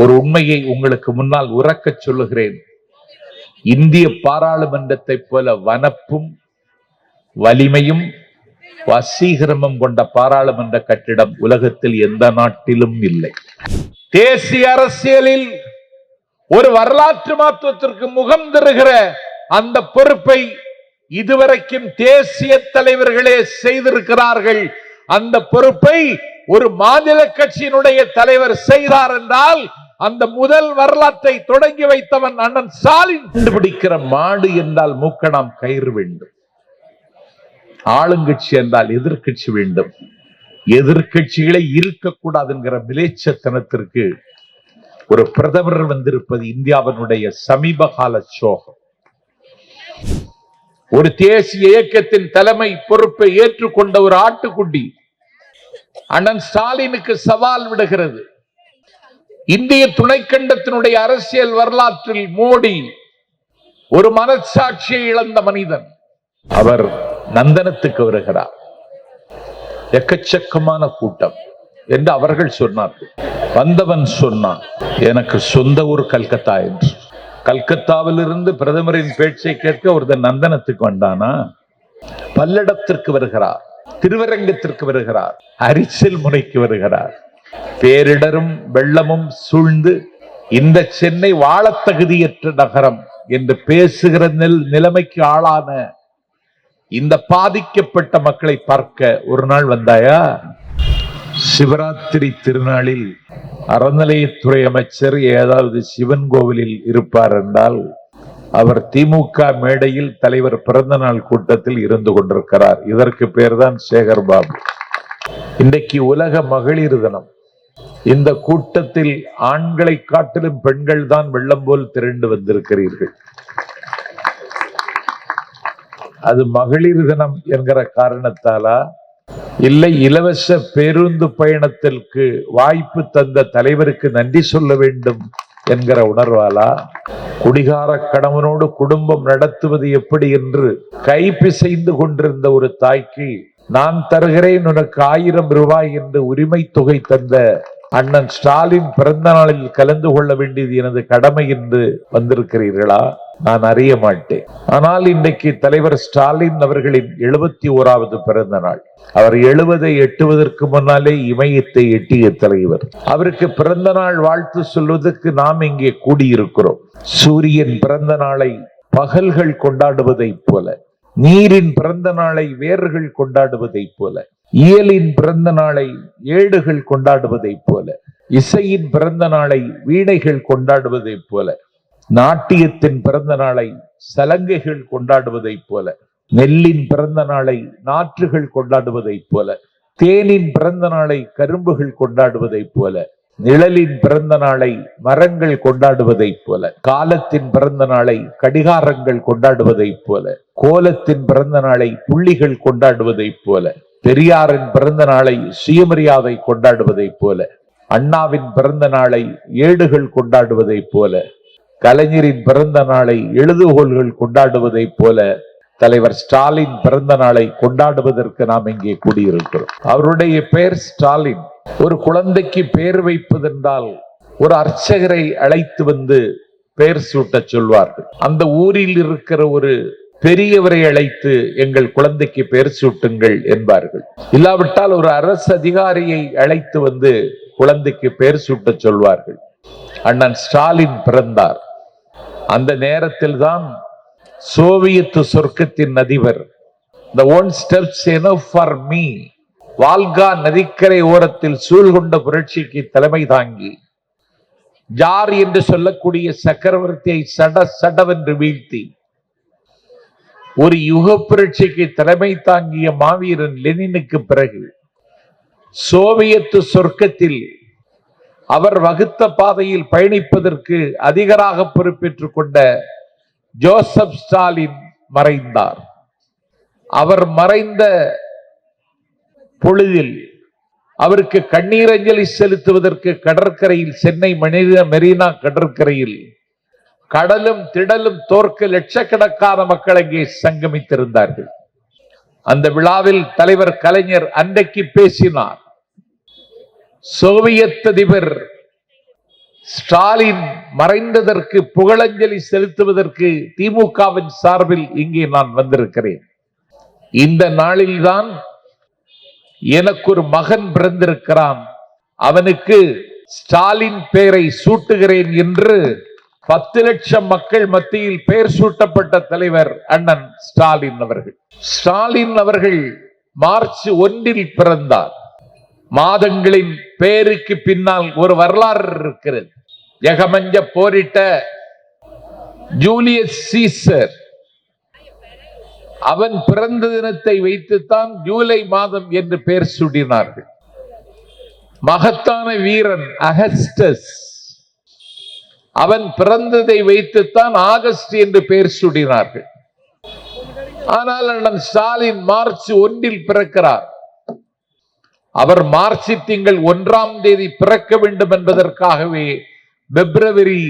ஒரு உண்மையை உங்களுக்கு முன்னால் உறக்க சொல்லுகிறேன். இந்திய பாராளுமன்றத்தை போல வனப்பும் வலிமையும் வசீகரமும் கொண்ட பாராளுமன்ற கட்டிடம் உலகத்தில் எந்த நாட்டிலும் இல்லை. தேசிய அரசியலில் ஒரு வரலாற்று மாற்றத்திற்கு முகம் தருகிற அந்த பொறுப்பை இதுவரைக்கும் தேசிய தலைவர்களே செய்திருக்கிறார்கள். அந்த பொறுப்பை ஒரு மாநில கட்சியினுடைய தலைவர் செய்தார் என்றால் அந்த முதல் வரலாற்றை தொடங்கி வைத்தவன் அண்ணன் ஸ்டாலின். கண்டுபிடிக்கிற மாடு என்றால் மூக்கணாம் கயிறு வேண்டும். ஆளுங்கட்சி என்றால் எதிர்கட்சி வேண்டும். எதிர்கட்சிகளை இருக்கக்கூடாது என்கிற விளைச்சத்தனத்திற்கு ஒரு பிரதமர் வந்திருப்பது இந்தியாவினுடைய சமீப கால சோகம். ஒரு தேசிய இயக்கத்தின் தலைமை பொறுப்பை ஏற்றுக்கொண்ட ஒரு ஆட்டுக்குட்டி அண்ணன் ஸ்டாலினுக்கு சவால் விடுகிறது. இந்திய துணைக்கண்டத்தினுடைய அரசியல் வரலாற்றில் மோடி ஒரு மனச்சாட்சியை இழந்த மனிதன். அவர் நந்தனத்துக்கு வருகிறார். எக்கச்சக்கமான கூட்டம் என்று அவர்கள் சொன்னார்கள். வந்தவன் சொன்னான் எனக்கு சொந்த ஊர் கல்கத்தா என்று. கல்கத்தாவிலிருந்து பிரதமரின் பேச்சை கேட்க ஒருத்தன் நந்தனத்துக்கு வந்தானா? பல்லடத்திற்கு வருகிறார் திருவரங்கத்திற்கு வருகிறார் அரிசல் முனைக்கு வருகிறார். பேரிடரும் வெள்ளமும் சூழ்ந்து இந்த சென்னை வாழத் தகுதியற்ற நகரம் என்று பேசுகிற நில் நிலைமைக்கு ஆளான இந்த பாதிக்கப்பட்ட மக்களை பார்க்க ஒரு நாள் வந்தாயா? சிவராத்திரி திருநாளில் அறநிலையத்துறை அமைச்சர் ஏதாவது சிவன் கோவிலில் இருப்பார் என்றால் அவர் திமுக மேடையில் தலைவர் பிறந்த நாள் கூட்டத்தில் இருந்து கொண்டிருக்கிறார். இதற்கு பேர்தான் சேகர் பாபு இன்றைக்கு உலக மகளிர் தினம். இந்த கூட்டத்தில் ஆண்களை காட்டிலும் பெண்கள் தான் வெள்ளம் போல் திரண்டு வந்திருக்கிறீர்கள். அது மகளிர் தினம் என்கிற காரணத்தாலா? இல்லை இலவச பேருந்து பயணத்திற்கு வாய்ப்பு தந்த தலைவருக்கு நன்றி சொல்ல வேண்டும் என்கிற உணர்வாலா? குடிகார கணவனோடு குடும்பம் நடத்துவது எப்படி என்று கை பிசைந்து கொண்டிருந்த ஒரு தாய்க்கு நான் தருகிறேன் உனக்கு ஆயிரம் ரூபாய் என்று உரிமை தொகை தந்த அண்ணன் ஸ்டாலின் பிறந்த நாளில் கலந்து கொள்ள வேண்டியது எனது கடமை என்று வந்திருக்கிறீர்களா? நான் அறிய மாட்டேன். ஆனால் இன்றைக்கு தலைவர் ஸ்டாலின் அவர்களின் எழுபத்தி ஓராவது பிறந்த நாள். அவர் எழுபதை எட்டுவதற்கு முன்னாலே இமயத்தை எட்டிய தலைவர். அவருக்கு பிறந்த நாள் வாழ்த்து சொல்வதற்கு நாம் இங்கே கூடியிருக்கிறோம். சூரியன் பிறந்த நாளை பகல்கள் கொண்டாடுவதைப் போல நீரின் பிறந்த நாளை வேர்கள் கொண்டாடுவதைப் போல இயலின் பிறந்த நாளை ஏடுகள் கொண்டாடுவதைப் போல இசையின் பிறந்த நாளை வீணைகள் கொண்டாடுவதைப் போல நாட்டியத்தின் பிறந்த நாளை சலங்கைகள் கொண்டாடுவதைப் போல நெல்லின் பிறந்த நாளை நாற்றுகள் கொண்டாடுவதைப் போல தேனின் பிறந்த நாளை கரும்புகள் கொண்டாடுவதைப் போல நிழலின் பிறந்த நாளை மரங்கள் கொண்டாடுவதைப் போல காலத்தின் பிறந்த நாளை கடிகாரங்கள் கொண்டாடுவதைப் போல கோலத்தின் பிறந்த நாளை புள்ளிகள் கொண்டாடுவதைப் போல பெரியாரின் பிறந்த நாளை சுயமரியாதை கொண்டாடுவதைப் போல அண்ணாவின் பிறந்த நாளை ஏடுகள் கொண்டாடுவதைப் போல கலைஞரின் பிறந்த நாளை எழுதுகோள்கள் கொண்டாடுவதைப் போல தலைவர் ஸ்டாலின் பிறந்த நாளை கொண்டாடுவதற்கு நாம் இங்கே கூடியிருக்கிறோம். அவருடைய பெயர் ஸ்டாலின். ஒரு குழந்தைக்கு பெயர் வைப்பதென்றால் ஒரு அர்ச்சகரை அழைத்து வந்து பெயர் சூட்டச் சொல்வார்கள். அந்த ஊரில் இருக்கிற ஒரு பெரியவரை அழைத்து எங்கள் குழந்தைக்கு பெயர் சூட்டுங்கள் என்பார்கள். இல்லாவிட்டால் ஒரு அரசு அதிகாரியை அழைத்து வந்து குழந்தைக்கு பெயர் சூட்டச் சொல்வார்கள். அண்ணன் ஸ்டாலின் பிறந்தார். அந்த நேரத்தில் தான் சோவியத்து சொர்க்கத்தின் அதிபர் the one steps for me Volga நதிக்கரை ஓரத்தில் சூழ்கொண்ட புரட்சிக்கு தலைமை தாங்கி ஜார் என்று சொல்லக்கூடிய சக்கரவர்த்தியை சட சடவென்று வீழ்த்தி ஒரு யுக புரட்சிக்கு தலைமை தாங்கிய மாவீரன் லெனினுக்கு பிறகு சோவியத்து சொர்க்கத்தில் அவர் வகுத்த பாதையில் பயணிப்பதற்கு அதிகராக பொறுப்பேற்றுக் கொண்ட ஜோசப் ஸ்டாலின் மறைந்தார். அவர் மறைந்த பொழுதில் அவருக்கு கண்ணீரஞ்சலி செலுத்துவதற்கு கடற்கரையில் சென்னை மனித மெரினா கடற்கரையில் கடலும் திடலும் தோற்க லட்சக்கணக்கான மக்கள் அங்கே சங்கமித்திருந்தார்கள். அந்த விழாவில் தலைவர் கலைஞர் அன்றைக்கு பேசினார். சோவியத் அதிபர் ஸ்டாலின் மறைந்ததற்கு புகழஞ்சலி செலுத்துவதற்கு திமுகவின் சார்பில் இங்கே நான் வந்திருக்கிறேன். இந்த நாளில்தான் எனக்கு ஒரு மகன் பிறந்திருக்கிறான். அவனுக்கு ஸ்டாலின் பெயரை சூட்டுகிறேன் என்று பத்து லட்சம் மக்கள் மத்தியில் பெயர் சூட்டப்பட்ட தலைவர் அண்ணன் ஸ்டாலின் அவர்கள். ஸ்டாலின் அவர்கள் மார்ச் ஒன்றில் பிறந்தார். மாதங்களின் பெயருக்கு பின்னால் ஒரு வரலாறு இருக்கிறது. எகமஞ்ச போரிட்ட ஜூலியஸ் சீசர் அவன் பிறந்த தினத்தை வைத்துத்தான் ஜூலை மாதம் என்று பெயர் சூட்டினார்கள். மகத்தான வீரன் அகஸ்டஸ் அவன் பிறந்ததை வைத்துத்தான் ஆகஸ்ட் என்று பெயர் சூடினார்கள். ஆனால் அண்ணன் ஸ்டாலின் மார்ச் ஒன்றில் பிறக்கிறார். அவர் மார்ச் திங்கள் ஒன்றாம் தேதி பிறக்க வேண்டும் என்பதற்காகவே பிப்ரவரி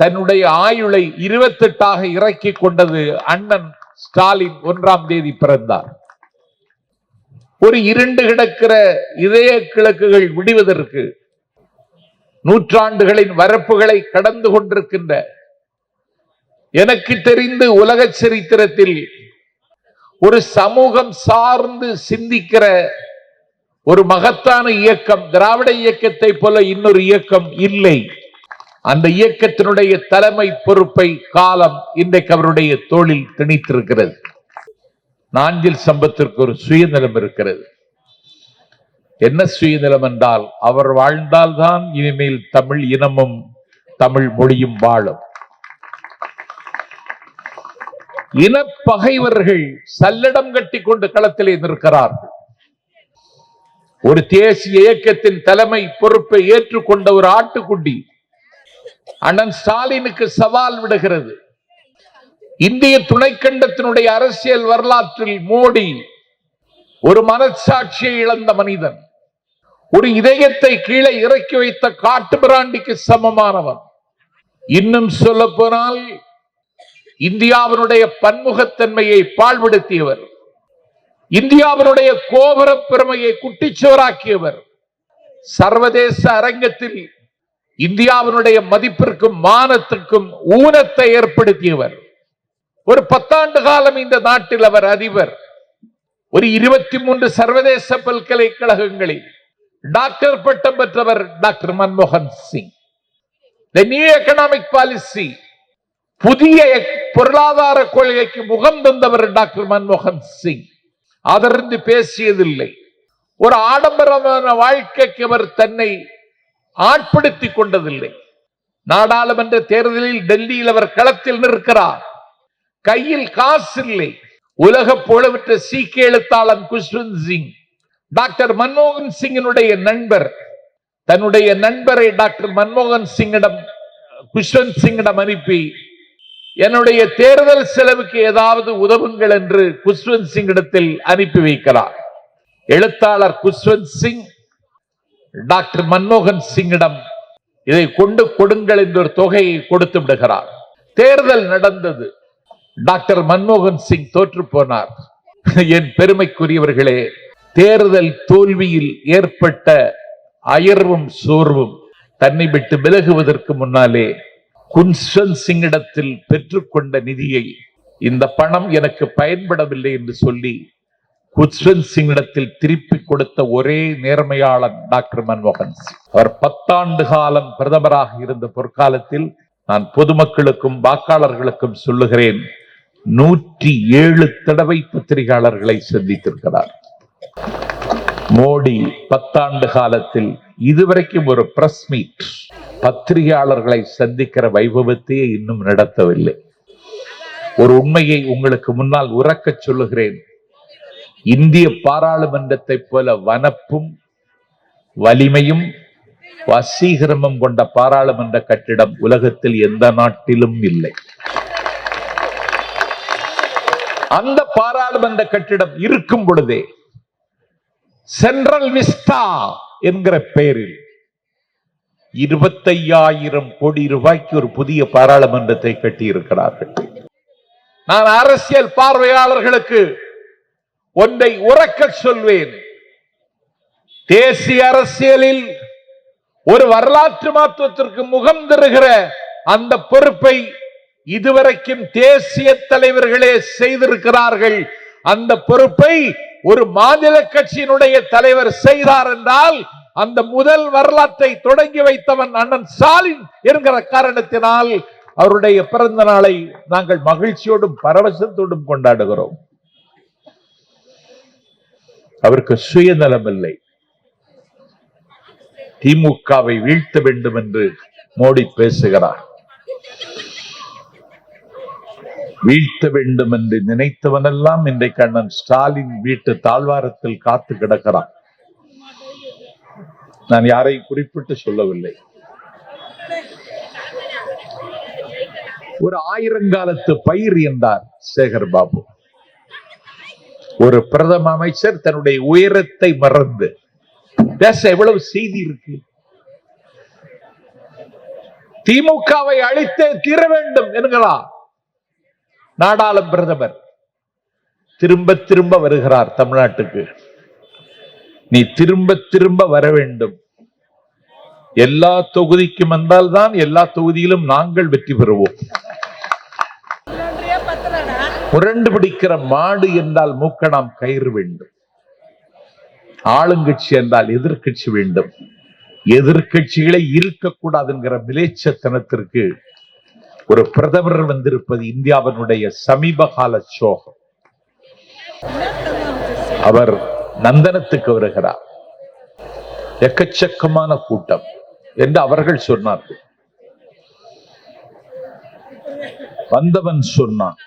தன்னுடைய ஆயுளை இருபத்தெட்டாக இறக்கி கொண்டது அண்ணன் ஸ்டாலின் ஒன்றாம் தேதி பிறந்தார். ஒரு இருண்டு கிடக்கிற இதய கிழக்குகள் விடுவதற்கு நூற்றாண்டுகளின் வரப்புகளை கடந்து கொண்டிருக்கின்ற எனக்கு தெரிந்து உலக சரித்திரத்தில் ஒரு சமூகம் சார்ந்து சிந்திக்கிற ஒரு மகத்தான இயக்கம் திராவிட இயக்கத்தை போல இன்னொரு இயக்கம் இல்லை. அந்த இயக்கத்தினுடைய தலைமை பொறுப்பை காலம் இன்றைக்கு அவருடைய தோளில் திணித்திருக்கிறது. நாஞ்சில் சம்பத்திற்கு ஒரு சுயநலம் இருக்கிறது. என்ன சுயநிலம் என்றால் அவர் வாழ்ந்தால்தான் இனிமேல் தமிழ் இனமும் தமிழ் மொழியும் வாழும். இனப்பகைவர்கள் சல்லடம் கட்டி கொண்டு களத்திலே நிற்கிறார்கள். ஒரு தேசிய இயக்கத்தின் தலைமை பொறுப்பை ஏற்றுக்கொண்ட ஒரு ஆட்டுக்குட்டி அண்ணன் ஸ்டாலினுக்கு சவால் விடுகிறது. இந்திய துணைக்கண்டத்தினுடைய அரசியல் வரலாற்றில் மோடி ஒரு மனச்சாட்சியை இழந்த மனிதன் ஒரு இதயத்தை கீழே இறக்கி வைத்த காட்டு பிராண்டிக்கு சமமானவன். இன்னும் சொல்ல போனால் இந்தியாவினுடைய பன்முகத்தன்மையை பாழ்படுத்தியவர் இந்தியாவினுடைய கோபுர பெருமையை குட்டிச்சுவராக்கியவர். சர்வதேச அரங்கத்தில் இந்தியாவினுடைய மதிப்பிற்கும் மானத்திற்கும் ஊனத்தை ஏற்படுத்தியவர். ஒரு பத்தாண்டு காலம் இந்த நாட்டில் அவர் அதிபர். ஒரு இருபத்தி மூன்று சர்வதேச பல்கலைக்கழகங்களில் டாக்டர் பட்டம் பெற்றவர் டாக்டர் மன்மோகன் Singh. The new economic policy புதிய பொருளாதார கொள்கைக்கு முகம் தந்தவர் டாக்டர் மன்மோகன் சிங். அதற்கு பேசியதில்லை. ஒரு ஆடம்பரமான வாழ்க்கைக்கு அவர் தன்னை ஆட்படுத்திக் கொண்டதில்லை. நாடாளுமன்ற தேர்தலில் டெல்லியில் அவர் களத்தில் நிற்கிறார். கையில் காசு இல்லை உலக புகழ்பெற்ற சீக்கிய எழுத்தாளன் குஷ்வந்த் சிங் டாக்டர் மன்மோகன் சிங்கினுடைய நண்பர். தன்னுடைய நண்பரை டாக்டர் மன்மோகன் சிங்கிடம் குஷ்வந்த் சிங்கிடம் அனுப்பி என்னுடைய தேர்தல் செலவுக்கு ஏதாவது உதவுங்கள் என்று குஷ்வந்த் சிங்கிடத்தில் அனுப்பி வைக்கிறார். எழுத்தாளர் குஷ்வந்த் சிங் டாக்டர் மன்மோகன் சிங்கிடம் இதை கொண்டு கொடுங்கள் என்ற ஒரு தொகையை கொடுத்து விடுகிறார். தேர்தல் நடந்தது. டாக்டர் மன்மோகன் சிங் தோற்று போனார். என் பெருமைக்குரியவர்களே தேர்தல் தோல்வியில் ஏற்பட்ட அயர்வும் சோர்வும் தன்னை விட்டு விலகுவதற்கு முன்னாலே குன்ஸ்வந்த் சிங்கிடத்தில் பெற்றுக்கொண்ட நிதியை இந்த பணம் எனக்கு பயன்படவில்லை என்று சொல்லி குஸ்வந்த் சிங்கிடத்தில் திருப்பி கொடுத்த ஒரே நேர்மையாளன் டாக்டர் மன்மோகன் சிங். அவர் பத்தாண்டு காலம் பிரதமராக இருந்த பொற்காலத்தில் நான் பொதுமக்களுக்கும் வாக்காளர்களுக்கும் சொல்லுகிறேன் நூற்றி ஏழு தடவை பத்திரிகையாளர்களை சந்தித்திருக்கிறார். மோடி பத்தாண்டு காலத்தில் இதுவரைக்கும் ஒரு பிரஸ் மீட் பத்திரிகையாளர்களை சந்திக்கிற வைபவத்தையே இன்னும் நடத்தவில்லை. ஒரு உண்மையை உங்களுக்கு முன்னால் உறக்கச் சொல்லுகிறேன். இந்திய பாராளுமன்றத்தை போல வனப்பும் வலிமையும் வசீகரமும் கொண்ட பாராளுமன்ற கட்டிடம் உலகத்தில் எந்த நாட்டிலும் இல்லை. அந்த பாராளுமன்ற கட்டிடம் இருக்கும் பொழுதே சென்ட்ரல் விஸ்டா என்கிற பெயரில் இருபத்தையாயிரம் கோடி ரூபாய்க்கு ஒரு புதிய பாராளுமன்றத்தை கட்டி இருக்கிறார்கள் நான் அரசியல் பார்வையாளர்களுக்கு ஒன்றை உறக்க சொல்வேன். தேசிய அரசியலில் ஒரு வரலாற்று மாற்றத்திற்கு முகம் தருகிற அந்த பொறுப்பை இதுவரைக்கும் தேசிய தலைவர்களே செய்திருக்கிறார்கள். அந்த பொறுப்பை ஒரு மாநில கட்சியினுடைய தலைவர் செய்தார் என்றால் அந்த முதல் வரலாற்றை தொடங்கி வைத்தவன் அண்ணன் ஸ்டாலின் என்கிற காரணத்தினால் அவருடைய பிறந்த நாளை நாங்கள் மகிழ்ச்சியோடும் பரவசத்தோடும் கொண்டாடுகிறோம். அவருக்கு சுயநலம் இல்லை திமுகவை வீழ்த்த வேண்டும் என்று மோடி பேசுகிறார். வீழ்த்த வேண்டும் என்று நினைத்தவனெல்லாம் இன்றைக்கு அண்ணன் ஸ்டாலின் வீட்டு தாழ்வாரத்தில் காத்து கிடக்கிறான். நான் யாரையும் குறிப்பிட்டு சொல்லவில்லை. ஒரு ஆயிரங்காலத்து பயிர் என்றார் சேகர் பாபு. ஒரு பிரதம அமைச்சர் தன்னுடைய உயரத்தை மறந்து பேச எவ்வளவு செய்தி இருக்கு? திமுகவை அழித்தே தீர வேண்டும் என்கிறா நாடாளும் பிரதமர் திரும்ப திரும்ப வருகிறார் தமிழ்நாட்டுக்கு. நீ திரும்ப திரும்ப வர வேண்டும். எல்லா தொகுதிக்கும் வந்தால்தான் எல்லா தொகுதியிலும் நாங்கள் வெற்றி பெறுவோம். புரண்டு பிடிக்கிற மாடு என்றால் மூக்க நாம் கயிறு வேண்டும். ஆளுங்கட்சி என்றால் எதிர்கட்சி வேண்டும். எதிர்கட்சிகளை இருக்கக்கூடாது என்கிற விளைச்சத்தனத்திற்கு ஒரு பிரதமர் வந்திருப்பது இந்தியாவினுடைய சமீப கால சோகம். அவர் நந்தனத்துக்கு வருகிறார். எக்கச்சக்கமான கூட்டம் என்று அவர்கள் சொன்னார்கள். வந்தவன் சொன்னான்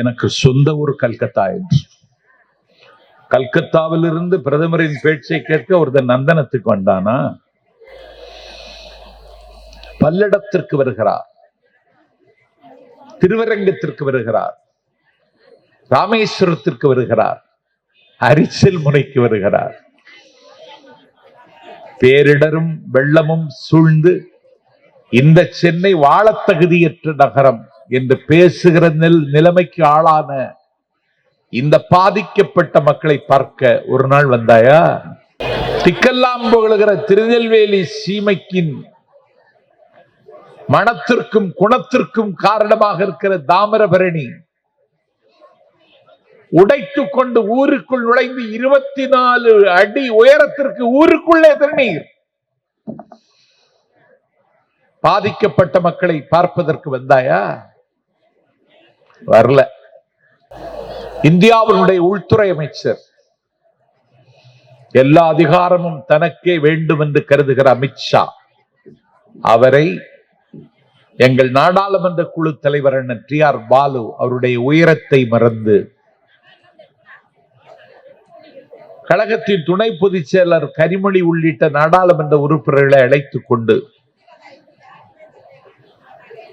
எனக்கு சொந்த ஊர் கல்கத்தா என்று. கல்கத்தாவில் இருந்து பிரதமரின் பேச்சை கேட்க ஒருத்தன் நந்தனத்துக்கு வந்தானா? பல்லடத்திற்கு வருகிறார். திருவரங்கத்திற்கு வருகிறார். ராமேஸ்வரத்திற்கு வருகிறார். அரிசல் முனைக்கு வருகிறார். பேரிடரும் வெள்ளமும் சூழ்ந்து இந்த சென்னை வாழத்தகுதியற்ற நகரம் என்று பேசுகிற நில்- நிலைமைக்கு ஆளான இந்த பாதிக்கப்பட்ட மக்களை பார்க்க ஒரு நாள் வந்தாயா? திக்கெல்லாம் புகழுகிற திருநெல்வேலி சீமைக்கின் மனத்திற்கும் குணத்திற்கும் காரணமாக இருக்கிற தாமிரபரணி. உடைத்துக் கொண்டு ஊருக்குள் நுழைந்து இருபத்தி நாலு அடி உயரத்திற்கு ஊருக்குள்ளே தண்ணீர் பாதிக்கப்பட்ட மக்களை பார்ப்பதற்கு வந்தாயா? வரல. இந்தியாவினுடைய உள்துறை அமைச்சர் எல்லா அதிகாரமும் தனக்கே வேண்டும் என்று கருதுகிற அமித்ஷா அவரை எங்கள் நாடாளுமன்ற குழு தலைவர் அண்ணன் டி ஆர் பாலு அவருடைய உயரத்தை மறந்து கழகத்தின் துணை பொதுச் செயலர் கரிமொழி உள்ளிட்ட நாடாளுமன்ற உறுப்பினர்களை அழைத்துக் கொண்டு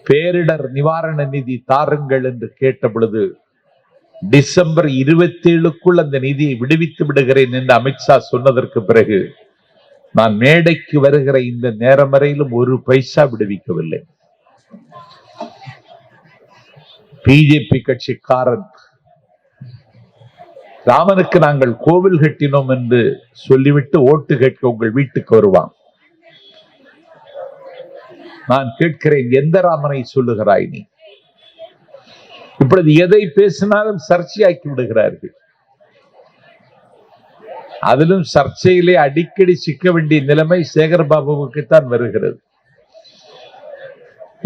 பேரிடர் நிவாரண நிதி தாருங்கள் என்று கேட்ட பொழுது டிசம்பர் இருபத்தி ஏழுக்குள் அந்த நிதியை விடுவித்து விடுகிறேன் என்று அமித்ஷா சொன்னதற்கு பிறகு நான் மேடைக்கு வருகிற இந்த நேரம் வரையிலும் ஒரு பைசா விடுவிக்கவில்லை. பிஜேபி கட்சிக்காரன். ராமனுக்கு நாங்கள் கோவில் கட்டினோம் என்று சொல்லிவிட்டு ஓட்டு கேட்க உங்கள் வீட்டுக்கு வருவான். நான் கேட்கிறேன் எந்த ராமனை சொல்லுகிறாய் நீ? இப்பொழுது எதை பேசினாலும் சர்ச்சையாக்கி விடுகிறார்கள். அதிலும் சர்ச்சையிலே அடிக்கடி சிக்க வேண்டிய நிலைமை சேகர் பாபுவுக்குத்தான் வருகிறது.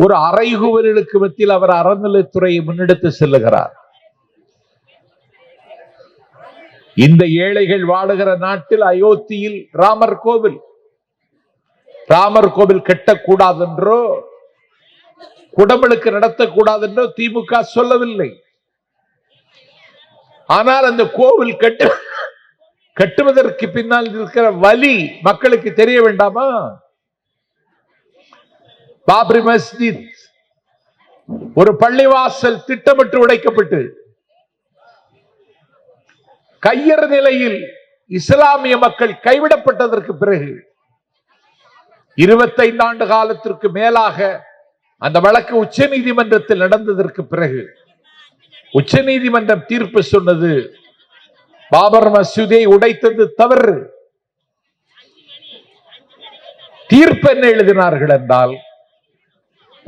ஒரு அறைகூவலுக்கு மத்தியில் அவர் அறநிலைத்துறையை முன்னெடுத்து செல்லுகிறார். இந்த ஏழைகள் வாழுகிற நாட்டில் அயோத்தியில் ராமர் கோவில். ராமர் கோவில் கெட்டக்கூடாது என்றோ குடமுழுக்கு நடத்தக்கூடாது என்றோ திமுக சொல்லவில்லை. ஆனால் அந்த கோவில் கட்டு கட்டுவதற்கு பின்னால் இருக்கிற வலி மக்களுக்கு தெரிய வேண்டாமா? பாபரி மஸ்ஜித் ஒரு பள்ளிவாசல் திட்டமிட்டு உடைக்கப்பட்டு கையறு நிலையில் இஸ்லாமிய மக்கள் கைவிடப்பட்டதற்கு பிறகு இருபத்தைந்து ஆண்டு காலத்திற்கு மேலாக அந்த வழக்கு உச்ச நீதிமன்றத்தில் நடந்ததற்கு பிறகு உச்ச நீதிமன்றம் தீர்ப்பு சொன்னது பாபர் மசூதியை உடைத்தது தவறு. தீர்ப்பு என்ன எழுதினார்கள் என்றால்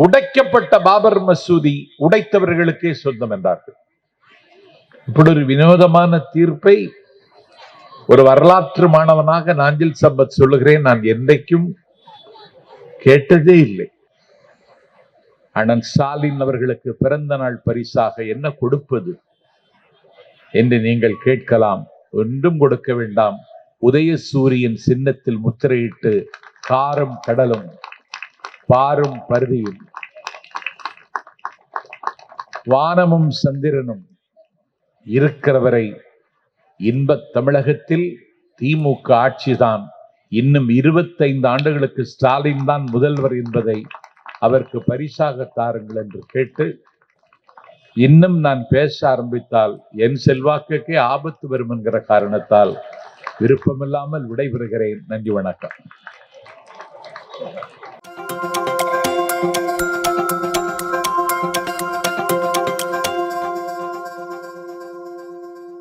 உடைக்கப்பட்ட பாபர் மசூதி உடைத்தவர்களுக்கே சொந்தம் என்றார்கள். இப்படி ஒரு வினோதமான தீர்ப்பை ஒரு வரலாற்று மாணவனாக நாஞ்சில் சம்பத் சொல்லுகிறேன். நான் என்றைக்கும் கேட்டதே இல்லை. அண்ணன் ஸ்டாலின் அவர்களுக்கு பிறந்த நாள் பரிசாக என்ன கொடுப்பது என்று நீங்கள் கேட்கலாம். ஒன்றும் கொடுக்க வேண்டாம். உதயசூரியன் சின்னத்தில் முத்திரையிட்டு காரம் கடலும் பாரும் பருதியும். வானமும் சந்திரனும் இருக்கிறவரை இன்பத் தமிழகத்தில் திமுக ஆட்சிதான். இன்னும் இருபத்தைந்து ஆண்டுகளுக்கு ஸ்டாலின் தான் முதல்வர் என்பதை அவருக்கு பரிசாக தாருங்கள் என்று கேட்டு இன்னும் நான் பேச ஆரம்பித்தால் என் செல்வாக்குக்கே ஆபத்து வரும் என்கிற காரணத்தால் விருப்பமில்லாமல் விடைபெறுகிறேன். நன்றி வணக்கம்.